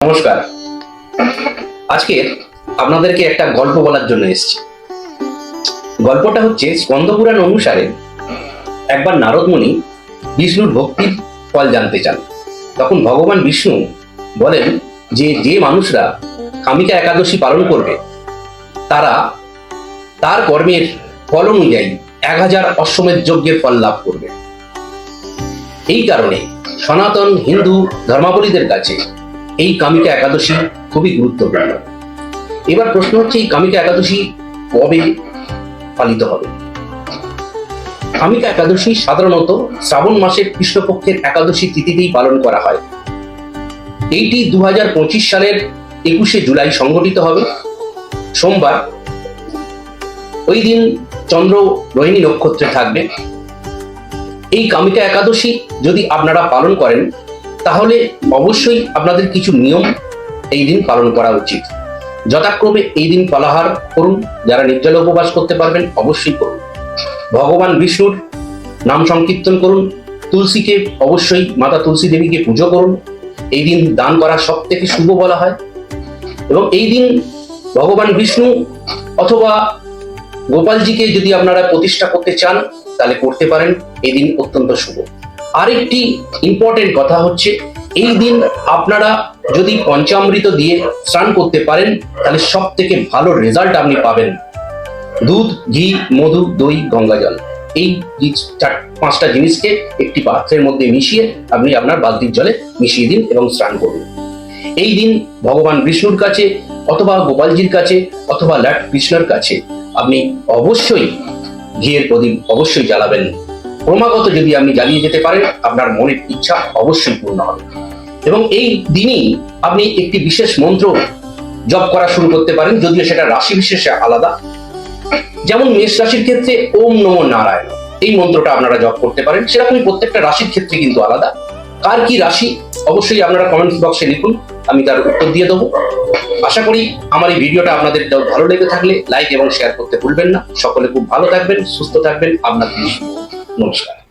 নমস্কার। আজকে আপনাদেরকে একটা গল্প বলার জন্য এসেছি। গল্পটা হচ্ছে স্কন্দপুরাণ অনুসারে একবার নারদমণি বিষ্ণুর ভক্তির ফল জানতে চান। তখন ভগবান বিষ্ণু বলেন যে যে মানুষরা কামিকা একাদশী পালন করবে, তারা তার কর্মের ফল অনুযায়ী এক হাজার অশ্বমেধ যজ্ঞের ফল লাভ করবে। এই কারণে সনাতন হিন্দু ধর্মাবলীদের কাছে এই কামিকা একাদশী খুবই গুরুত্বপূর্ণ। এবার প্রশ্ন হচ্ছে, এই কামিকা একাদশী কবে পালিত হবে? কামিকা একাদশী সাধারণত শ্রাবণ মাসের কৃষ্ণপক্ষের একাদশী তিথিতেই পালন করা হয়। এইটি দুই হাজার পঁচিশ সালের একুশে জুলাই সংগঠিত হবে। সোমবার ওই দিন চন্দ্র রোহিণী নক্ষত্রে থাকবে। এই কামিকা একাদশী যদি আপনারা পালন করেন তাহলে অবশ্যই আপনাদের কিছু নিয়ম এই দিন পালন করা উচিত। যথাক্রমে এই দিন ফলাহার করুন, যারা নির্জলে উপবাস করতে পারবেন অবশ্যই করুন। ভগবান বিষ্ণুর নাম সংকীর্তন করুন, তুলসীকে অবশ্যই, মাতা তুলসী দেবীকে পুজো করুন। এই দিন দান করা সব থেকে শুভ বলা হয়। এবং এই দিন ভগবান বিষ্ণু অথবা গোপালজিকে যদি আপনারা প্রতিষ্ঠা করতে চান, তাহলে করতে পারেন। এই দিন অত্যন্ত শুভ। আরেকটি ইম্পর্টেন্ট কথা হচ্ছে, এই দিন আপনারা যদি পঞ্চামৃত দিয়ে স্নান করতে পারেন, তাহলে সব থেকে ভালো রেজাল্ট আপনি পাবেন। দুধ, ঘি, মধু, দই, গঙ্গা জল। এই চার, পাঁচটা জিনিসকে একটি পাত্রের মধ্যে মিশিয়ে আপনি আপনার বালতির জলে মিশিয়ে দিন এবং স্নান করুন। এই দিন ভগবান বিষ্ণুর কাছে অথবা গোপালজির কাছে অথবা লাট কৃষ্ণের কাছে আপনি অবশ্যই ঘিয়ের প্রদীপ অবশ্যই জ্বালাবেন। ক্রমাগত যদি আপনি জ্বালিয়ে যেতে পারেন, আপনার মনের ইচ্ছা অবশ্যই পূর্ণ হবে। এবং এই দিনই আপনি একটি বিশেষ মন্ত্র জপ করা শুরু করতে পারেন, যদিও সেটা রাশি বিশেষে আলাদা। যেমন মেষ রাশির ক্ষেত্রে ওম নমো নারায়ণ, এই মন্ত্রটা আপনারা জপ করতে পারেন। সেরকমই প্রত্যেকটা রাশির ক্ষেত্রে কিন্তু আলাদা। কার কি রাশি, অবশ্যই আপনারা কমেন্ট বক্সে লিখুন, আমি তার উত্তর দিয়ে দেবো। আশা করি আমার এই ভিডিওটা আপনাদের ভালো লেগে থাকলে লাইক এবং শেয়ার করতে ভুলবেন না। সকলে খুব ভালো থাকবেন, সুস্থ থাকবেন। আপনার নমস্কার